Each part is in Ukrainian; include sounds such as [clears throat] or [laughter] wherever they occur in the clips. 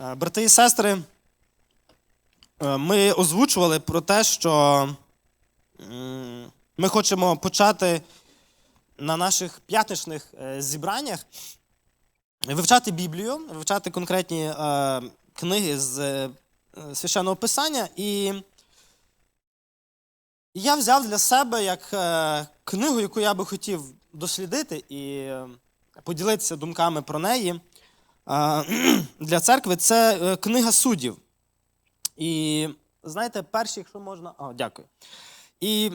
Е, Брати і сестри, е, ми озвучували про те, що ми хочемо почати на наших п'ятничних е, зібраннях вивчати Біблію, вивчати конкретні книги з священного писання. І я взяв для себе як книгу, яку я би хотів дослідити і поділитися думками про неї [clears throat] для церкви це е, книга суддів. І знаєте, перші, якщо можна. О, дякую. І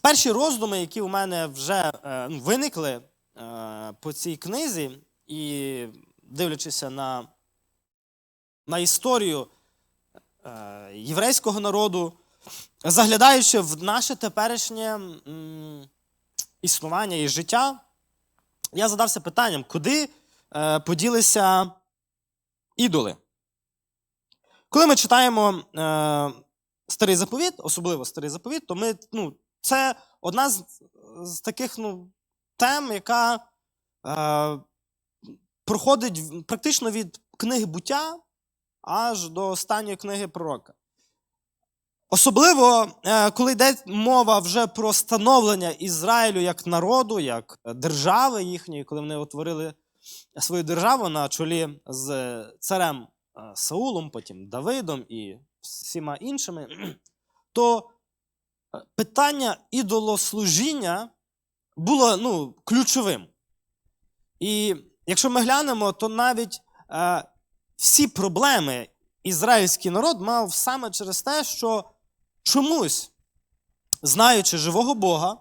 перші роздуми, які у мене вже е, ну, виникли е, по цій книзі, і дивлячися на, на історію єврейського народу, заглядаючи в наше теперішнє існування і життя, я задався питанням, куди поділися ідоли. Коли ми читаємо е, старий заповіт, особливо старий заповіт, то ми, ну, це одна з, з таких ну, тем, яка е, проходить практично від книги буття аж до останньої книги пророка. Особливо, е, коли йде мова вже про становлення Ізраїлю як народу, як держави їхньої, коли вони утворили свою державу на чолі з царем е, Саулом, потім Давидом і всіма іншими, [clears throat] то е, питання ідолослужіння було ну, ключовим. І якщо ми глянемо, то навіть е, всі проблеми ізраїльський народ мав саме через те, що чомусь, знаючи живого Бога,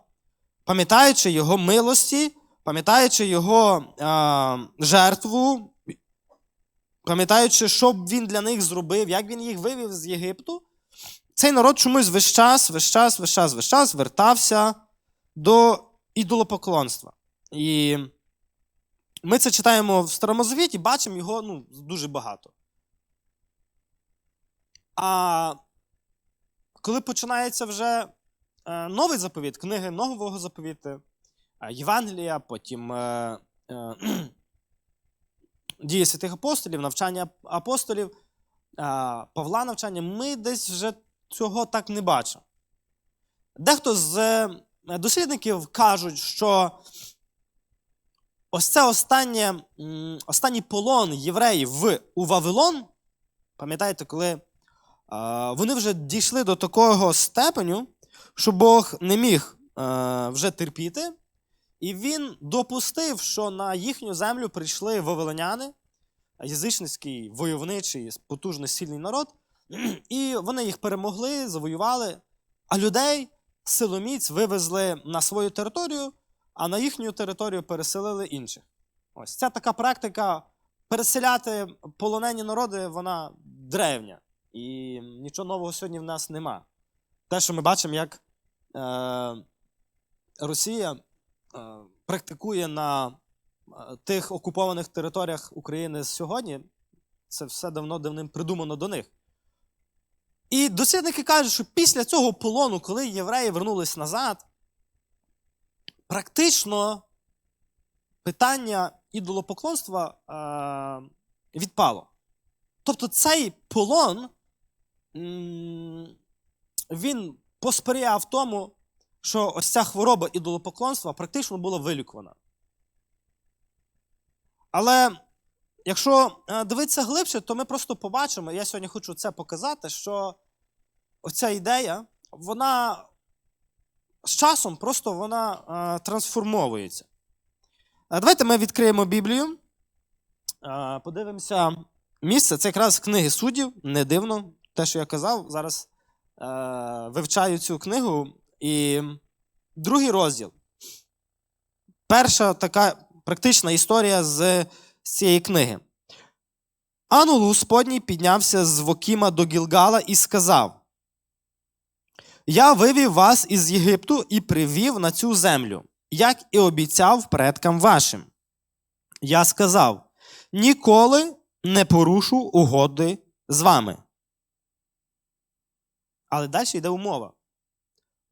пам'ятаючи Його милості, пам'ятаючи Його а, жертву, пам'ятаючи, що він для них зробив, як він їх вивів з Єгипту, цей народ чомусь весь час, весь час, весь час, весь час вертався до ідолопоклонства. І ми це читаємо в Старому Завіті, бачимо його ну, дуже багато. А коли починається вже е, новий заповіт, книги нового заповіту, Євангелія, потім е, е, [clears throat] дії святих апостолів, навчання апостолів, е, Павла навчання, ми десь вже цього так не бачимо. Дехто з е, дослідників кажуть, що ось це останнє, останній полон євреїв в, у Вавилон, пам'ятаєте, коли вони вже дійшли до такого степеню, що Бог не міг е, вже терпіти, і він допустив, що на їхню землю прийшли вавилоняни, язичницький войовничий, потужний сильний народ, [clears throat] і вони їх перемогли, завоювали, а людей силоміць вивезли на свою територію, а на їхню територію переселили інших. Ось ця така практика переселяти полонені народи, вона древня. І нічого нового сьогодні в нас нема. Те, що ми бачимо, як е, Росія практикує на е, тих окупованих територіях України сьогодні, це все давно давним придумано до них. І дослідники кажуть, що після цього полону, коли євреї вернулись назад, практично питання ідолопоклонства е, відпало. Тобто цей полон він посприяв тому, що ось ця хвороба ідолопоклонства практично була вилікувана. Але якщо е, дивитися глибше, то ми просто побачимо, я сьогодні хочу це показати, що оця ідея, вона з часом просто вона е, трансформовується. Е, Давайте ми відкриємо Біблію, подивимося місце. Це якраз книги суддів, не дивно. Те, що я казав, зараз вивчаю цю книгу. І другий розділ. Перша така практична історія з, цієї книги. Ангел Господній піднявся з Вокіма до Гілгала і сказав: Я вивів вас із Єгипту і привів на цю землю, як і обіцяв предкам вашим. Я сказав: ніколи не порушу угоди з вами. Але далі йде умова.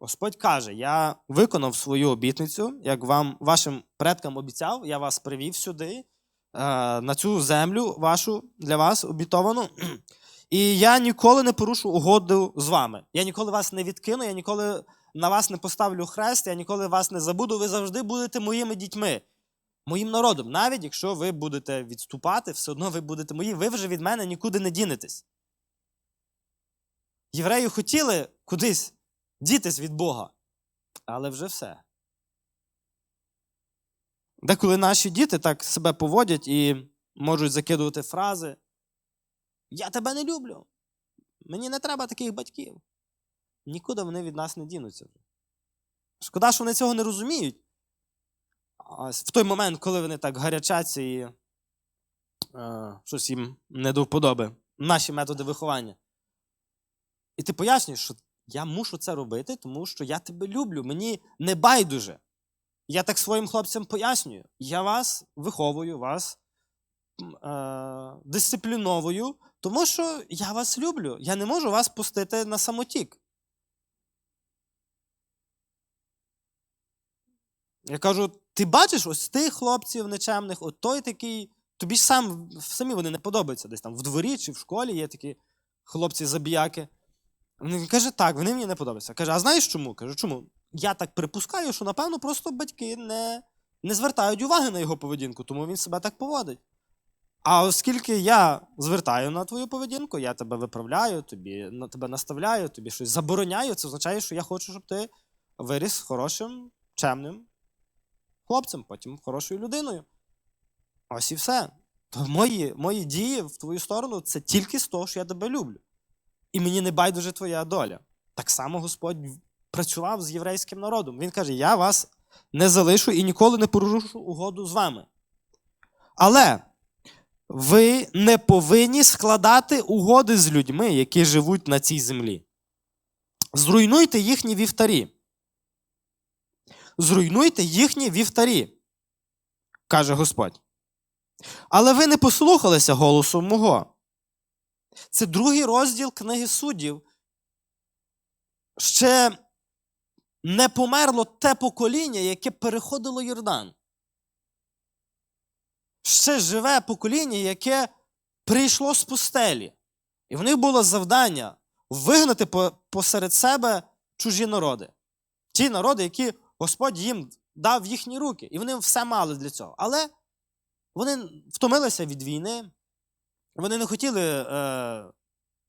Господь каже: Я виконав свою обітницю, як вам, вашим предкам обіцяв, я вас привів сюди, на цю землю вашу для вас обітовану. І я ніколи не порушу угоду з вами. Я ніколи вас не відкину, я ніколи на вас не поставлю хрест, я ніколи вас не забуду. Ви завжди будете моїми дітьми, моїм народом. Навіть якщо ви будете відступати, все одно ви будете мої, ви вже від мене нікуди не дінетесь. Євреї хотіли кудись дітись від Бога, але вже все. Деколи наші діти так себе поводять і можуть закидувати фрази. Я тебе не люблю. Мені не треба таких батьків. Нікуди вони від нас не дінуться. Шкода, що вони цього не розуміють. В той момент, коли вони так гарячаться і е, щось їм не до вподоби, наші методи виховання. І ти пояснюєш, що я мушу це робити, тому що я тебе люблю, мені не байдуже. Я так своїм хлопцям пояснюю. Я вас виховую, вас е, дисципліновую, тому що я вас люблю. Я не можу вас пустити на самотік. Я кажу: ти бачиш ось тих хлопців нечемних, от той такий. Тобі сам самі вони не подобаються десь там в дворі чи в школі є такі хлопці-забіяки. Він каже, так, вони мені не подобаються. Каже, а знаєш чому? Кажу, чому? Я так припускаю, що, напевно, просто батьки не, не звертають уваги на його поведінку, тому він себе так поводить. А оскільки я звертаю на твою поведінку, я тебе виправляю, тобі, на тебе наставляю, тобі щось забороняю, це означає, що я хочу, щоб ти виріс хорошим, чемним хлопцем, потім хорошою людиною. Ось і все. То мої, мої дії в твою сторону це тільки з того, що я тебе люблю. І мені не байдуже твоя доля. Так само Господь працював з єврейським народом. Він каже: Я вас не залишу і ніколи не порушу угоду з вами. Але ви не повинні складати угоди з людьми, які живуть на цій землі. Зруйнуйте їхні вівтарі. Зруйнуйте їхні вівтарі, каже Господь. Але ви не послухалися голосу мого. Це другий розділ книги суддів. Ще не померло те покоління, яке переходило Йордан. Ще живе покоління, яке прийшло з пустелі. І в них було завдання вигнати посеред себе чужі народи. Ті народи, які Господь їм дав в їхні руки. І вони все мали для цього. Але вони втомилися від війни, вони не хотіли е,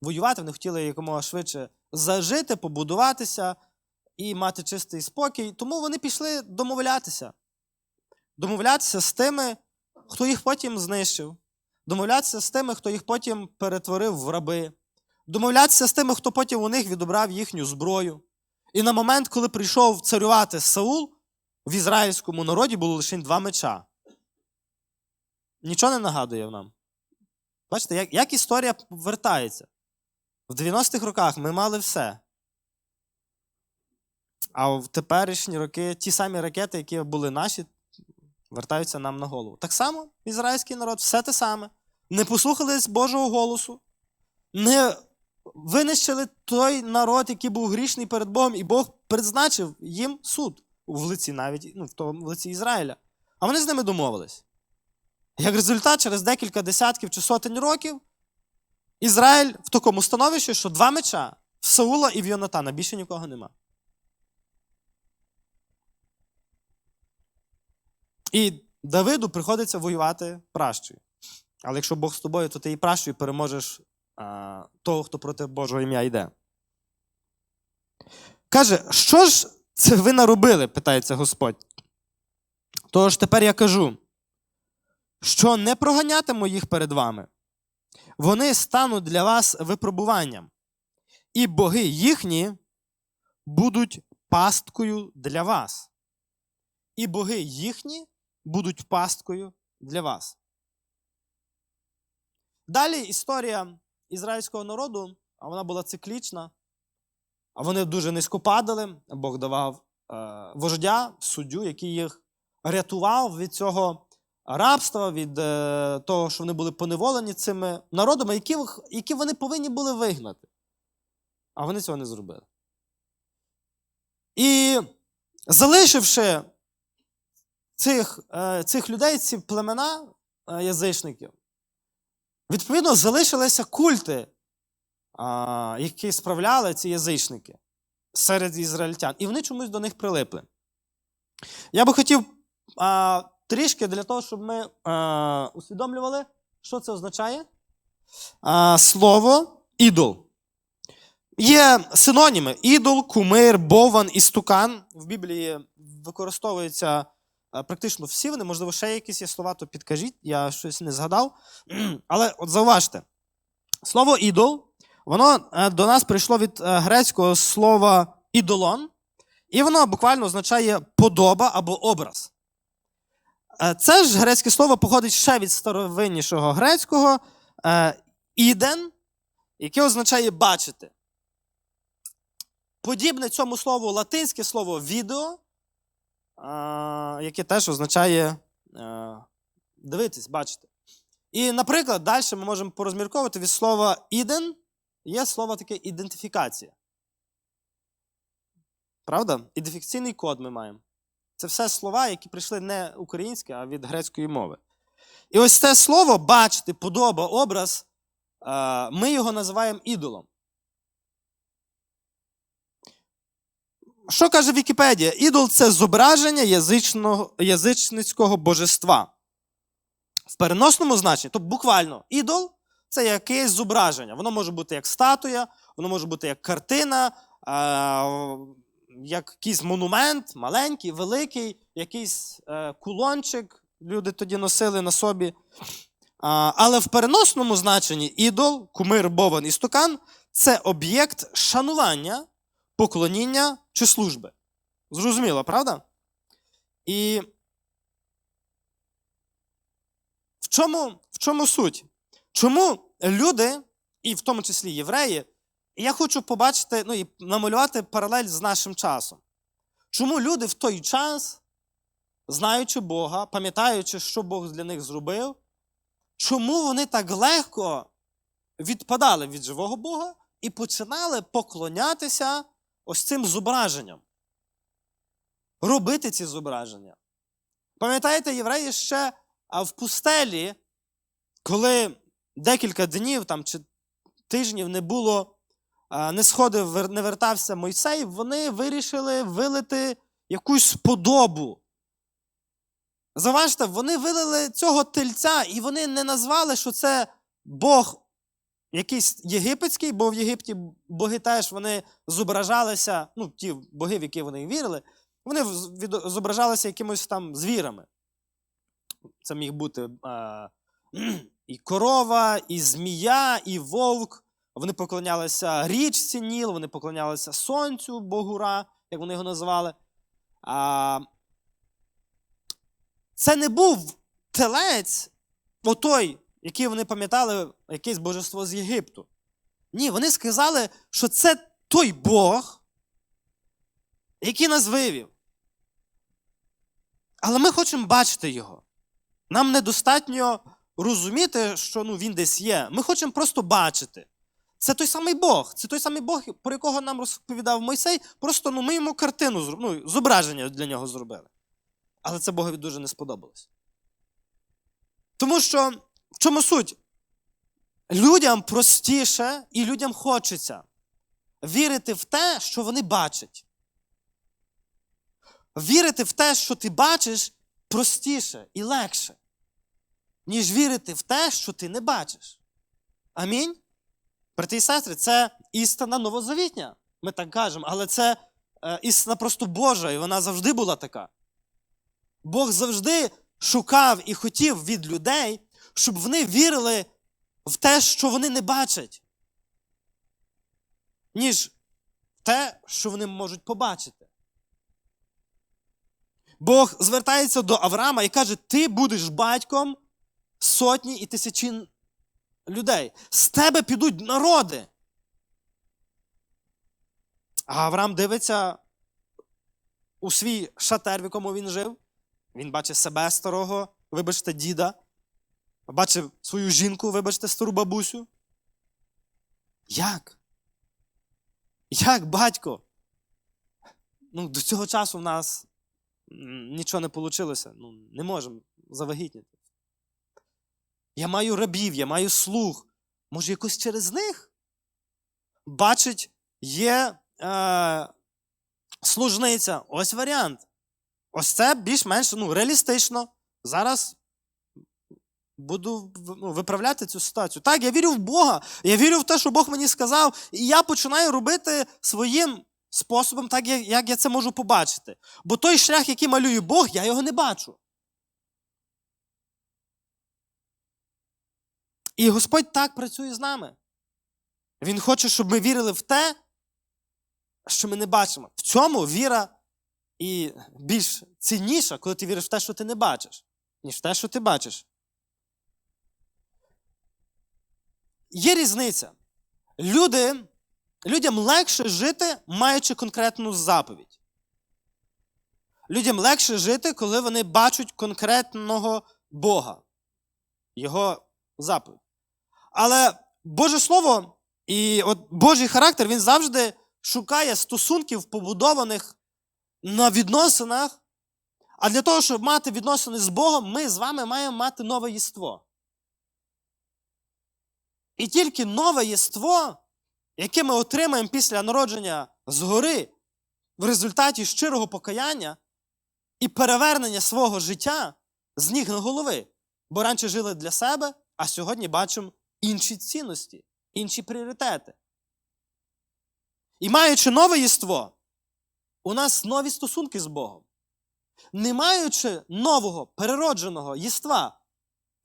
воювати, вони хотіли якомога швидше зажити, побудуватися і мати чистий спокій. Тому вони пішли домовлятися. Домовлятися з тими, хто їх потім знищив, домовлятися з тими, хто їх потім перетворив в раби, домовлятися з тими, хто потім у них відобрав їхню зброю. І на момент, коли прийшов царювати Саул, в ізраїльському народі було лише два меча. Нічого не нагадує нам. Бачите, як як історія вертається? В 90-х роках ми мали все. А в теперішні роки ті самі ракети, які були наші, вертаються нам на голову. Так само ізраїльський народ, все те саме. Не послухались Божого голосу, не винищили той народ, який був грішний перед Богом, і Бог призначив їм суд в лиці навіть ну, в тому в лиці Ізраїля. А вони з ними домовились. Як результат, через декілька десятків чи сотень років Ізраїль в такому становищі, що два меча в Саула і в Йонатана більше нікого нема. І Давиду приходиться воювати пращою. Але якщо Бог з тобою, то ти і пращою переможеш а, того, хто проти Божого ім'я йде. Каже, що ж це ви наробили? питається Господь. Тож тепер я кажу що не проганятиму їх перед вами. Вони стануть для вас випробуванням, і боги їхні будуть пасткою для вас. І боги їхні будуть пасткою для вас. Далі історія ізраїльського народу, а вона була циклічна, а вони дуже низько падали. Бог давав е, вождя, суддю, який їх рятував від цього рабства, від е, того, що вони були поневолені цими народами, які, вони повинні були вигнати. А вони цього не зробили. І залишивши цих е, цих людей, ці племена, е, язичників. Відповідно, залишилися культи, які справляли ці язичники серед ізраїльтян. І вони чомусь до них прилипли. Я би хотів трішки для того, щоб ми а, усвідомлювали, що це означає. А, слово ідол. Є синоніми: ідол, кумир, бован, істукан. В Біблії використовуються е, практично всі вони. Можливо, ще якісь є слова, то підкажіть, я щось не згадав. [clears throat] Але от зауважте, слово ідол, воно е, до нас прийшло від е, грецького слова ідолон, і воно буквально означає подоба або образ. Е, Це ж грецьке слово походить ще від старовиннішого грецького е, іден, яке означає бачити. Подібне цьому слову латинське слово відео, яке теж означає дивитись, бачити. І, наприклад, далі ми можемо порозмірковувати від слова іден є слово таке ідентифікація. Правда? Ідентифікаційний код ми маємо. Це все слова, які прийшли не українське, а від грецької мови. І ось це слово бачити, подоба, образ, ми його називаємо ідолом. Що каже Вікіпедія? Ідол це зображення язичного, язичницького божества. В переносному значенні, тобто буквально, ідол це якесь зображення. Воно може бути як статуя, воно може бути як картина, якийсь монумент, маленький, великий, якийсь е- кулончик. Люди тоді носили на собі. А, але в переносному значенні ідол, кумир, бован і стукан це об'єкт шанування поклоніння чи служби. Зрозуміло, правда? І в чому, в чому суть? Чому люди, і в тому числі євреї, і я хочу побачити, ну і намалювати паралель з нашим часом. Чому люди в той час, знаючи Бога, пам'ятаючи, що Бог для них зробив, чому вони так легко відпадали від живого Бога і починали поклонятися ось цим зображенням. Робити ці зображення. Пам'ятаєте, євреї ще в пустелі, коли декілька днів там, чи тижнів не було, не сходив, не вертався Мойсей, вони вирішили вилити якусь подобу. Заважте, вони вилили цього тельця, і вони не назвали, що це Бог якийсь єгипетський, бо в Єгипті боги теж вони зображалися, ну, ті боги, в які вони вірили, вони зображалися якимось там звірами. Це міг бути е, [clears throat] і корова, і змія, і вовк. Вони поклонялися річці Ніл, вони поклонялися сонцю, богу Ра, як вони його називали. А, це не був телець, отой, який вони пам'ятали, якесь божество з Єгипту. Ні, вони сказали, що це той Бог, який нас вивів. Але ми хочемо бачити його. Нам недостатньо розуміти, що ну, він десь є. Ми хочемо просто бачити. Це той самий Бог. Це той самий Бог, про якого нам розповідав Мойсей. Просто ну, ми йому картину, ну, зображення для нього зробили. Але це Богові дуже не сподобалось. Тому що в чому суть? Людям простіше і людям хочеться вірити в те, що вони бачать. Вірити в те, що ти бачиш, простіше і легше, ніж вірити в те, що ти не бачиш. Амінь. Брати і сестри, це істина новозавітня. Ми так кажемо, але це е, істина просто Божа, і вона завжди була така. Бог завжди шукав і хотів від людей, щоб вони вірили в те, що вони не бачать, ніж в те, що вони можуть побачити. Бог звертається до Авраама і каже: Ти будеш батьком сотні і тисячі людей. З тебе підуть народи. А Авраам дивиться у свій шатер, в якому він жив. Він бачить себе старого, вибачте, діда. Бачив свою жінку, вибачте, стару бабусю. Як? Як батько? Ну, до цього часу в нас нічого не вийшло. Ну, не можемо завагітніти. Я маю рабів, я маю слуг. Може, якось через них? Бачить, є е, служниця. Ось варіант. Ось це більш-менш ну, реалістично. Зараз буду ну, виправляти цю ситуацію. Так, я вірю в Бога, я вірю в те, що Бог мені сказав, і я починаю робити своїм способом, так як, я це можу побачити. Бо той шлях, який малює Бог, я його не бачу. І Господь так працює з нами. Він хоче, щоб ми вірили в те, що ми не бачимо. В цьому віра і більш цінніша, коли ти віриш в те, що ти не бачиш, ніж в те, що ти бачиш. Є різниця. Люди, Людям легше жити, маючи конкретну заповідь. Людям легше жити, коли вони бачать конкретного Бога, Його заповідь. Але Боже Слово і от Божий характер він завжди шукає стосунків, побудованих на відносинах. А для того, щоб мати відносини з Богом, ми з вами маємо мати нове єство. І тільки нове єство, яке ми отримаємо після народження згори в результаті щирого покаяння і перевернення свого життя з ніг на голови. Бо раніше жили для себе, а сьогодні бачимо інші цінності, інші пріоритети. І маючи нове єство, у нас нові стосунки з Богом. Не маючи нового переродженого єства,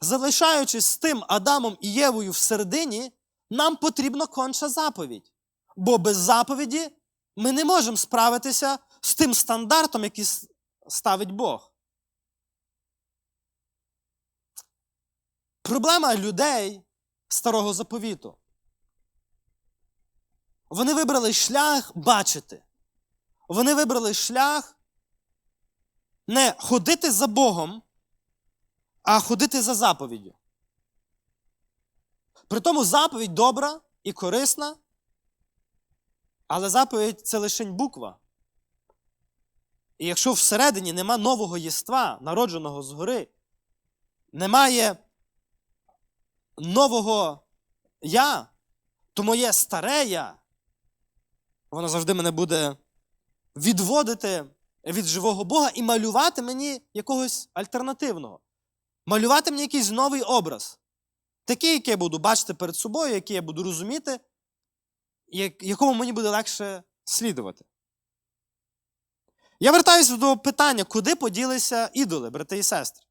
залишаючись з тим Адамом і Євою всередині, нам потрібна конча заповідь. Бо без заповіді ми не можемо справитися з тим стандартом, який ставить Бог. Проблема людей старого заповіту. Вони вибрали шлях бачити. Вони вибрали шлях не ходити за Богом, а ходити за заповіддю. Притому заповідь добра і корисна, але заповідь це лише буква. І якщо всередині нема нового єства, народженого згори, немає нового я, то моє старе я, воно завжди мене буде відводити від живого Бога і малювати мені якогось альтернативного. Малювати мені якийсь новий образ. Такий, який я буду бачити перед собою, який я буду розуміти, якому мені буде легше слідувати. Я вертаюся до питання, куди поділися ідоли, брати і сестри.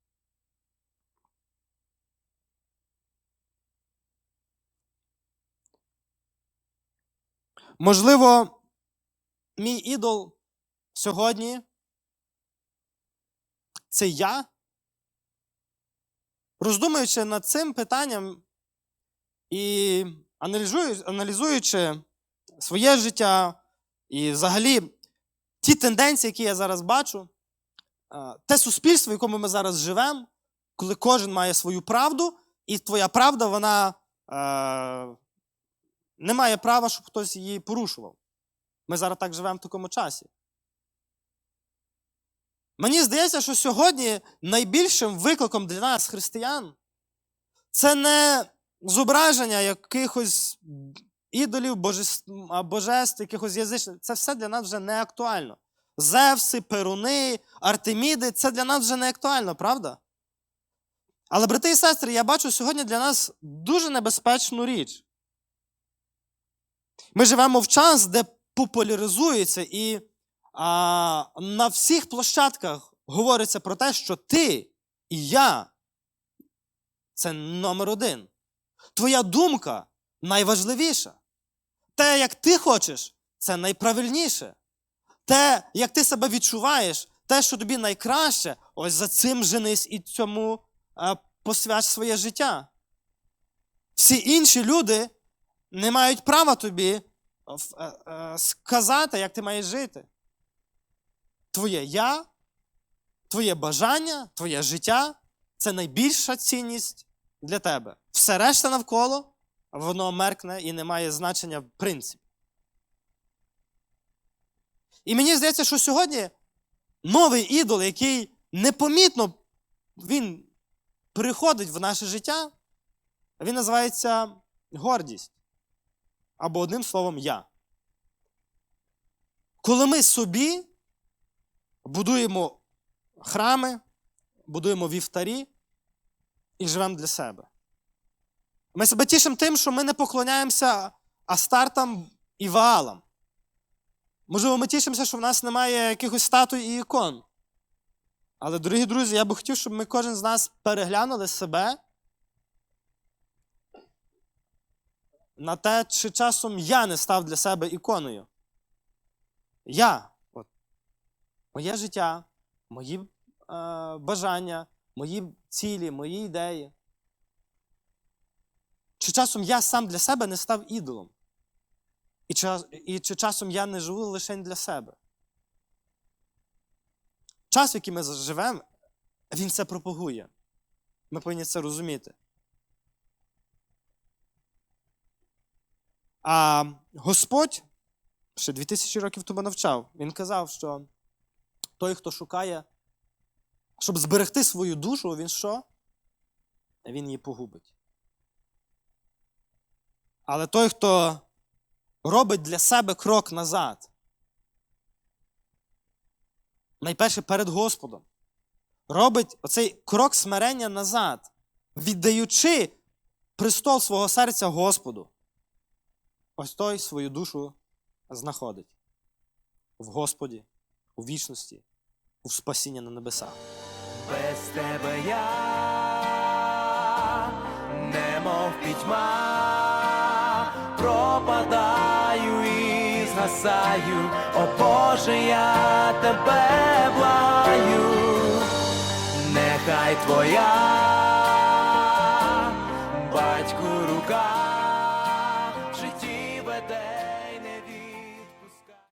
Можливо, мій ідол сьогодні це я. Роздумуючи над цим питанням і аналізуючи своє життя і взагалі ті тенденції, які я зараз бачу, те суспільство, в якому ми зараз живемо, коли кожен має свою правду, і твоя правда, вона е, не має права, щоб хтось її порушував. Ми зараз так живемо в такому часі. Мені здається, що сьогодні найбільшим викликом для нас, християн, це не зображення якихось ідолів, божеств, якихось язичних. Це все для нас вже не актуально. Зевси, Перуни, Артеміди це для нас вже не актуально, правда? Але, брати і сестри, я бачу сьогодні для нас дуже небезпечну річ. Ми живемо в час, де популяризується і а, на всіх площадках говориться про те, що ти і я це номер один. Твоя думка найважливіша. Те, як ти хочеш, це найправильніше. Те, як ти себе відчуваєш, те, що тобі найкраще, ось за цим женись і цьому посвяч своє життя. Всі інші люди не мають права тобі сказати, як ти маєш жити твоє я, твоє бажання, твоє життя це найбільша цінність для тебе. Все решта навколо, воно меркне і не має значення в принципі. І мені здається, що сьогодні новий ідол, який непомітно він приходить в наше життя, Він називається гордість. Або одним словом, я. Коли ми собі будуємо храми, будуємо вівтарі і живемо для себе. Ми себе тішимо тим, що ми не поклоняємося Астартам і Ваалам. Можливо, ми тішимося, що в нас немає якихось статуй і ікон. Але, дорогі друзі, я би хотів, щоб ми кожен з нас переглянули себе на те, чи часом я не став для себе іконою. Я, от, моє життя, мої е, бажання, мої цілі, мої ідеї. Чи часом я сам для себе не став ідолом? І чи, і чи часом я не живу лише для себе? Час, в який ми живемо, він це пропагує. Ми повинні це розуміти. А Господь ще 2000 років тому навчав. Він казав, що той, хто шукає, щоб зберегти свою душу, він що? Він її погубить. Але той, хто робить для себе крок назад, найперше перед Господом, робить оцей крок смирення назад, віддаючи престол свого серця Господу, ось той свою душу знаходить в Господі, у вічності, у спасіння на небесах. Без тебе я немов пітьма, пропадаю і згасаю, о Боже, я тебе благаю, нехай твоя батьку рука.